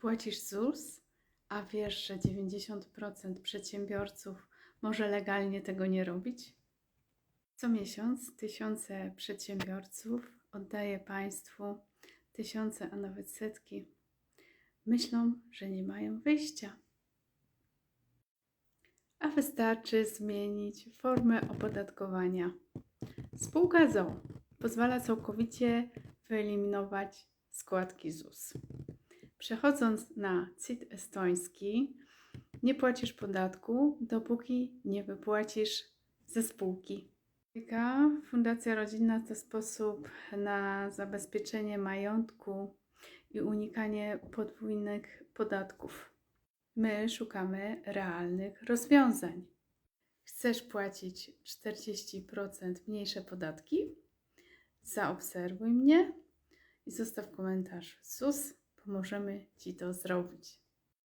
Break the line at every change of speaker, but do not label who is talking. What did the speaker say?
Płacisz ZUS, a wiesz, że 90% przedsiębiorców może legalnie tego nie robić? Co miesiąc tysiące przedsiębiorców oddaje państwu tysiące, a nawet setki. Myślą, że nie mają wyjścia. A wystarczy zmienić formę opodatkowania. Spółka ZOO pozwala całkowicie wyeliminować składki ZUS. Przechodząc na CIT estoński, nie płacisz podatku, dopóki nie wypłacisz ze spółki. Fundacja Rodzinna to sposób na zabezpieczenie majątku i unikanie podwójnych podatków. My szukamy realnych rozwiązań. Chcesz płacić 40% mniejsze podatki? Zaobserwuj mnie i zostaw komentarz ZUS. Pomożemy Ci to zrobić.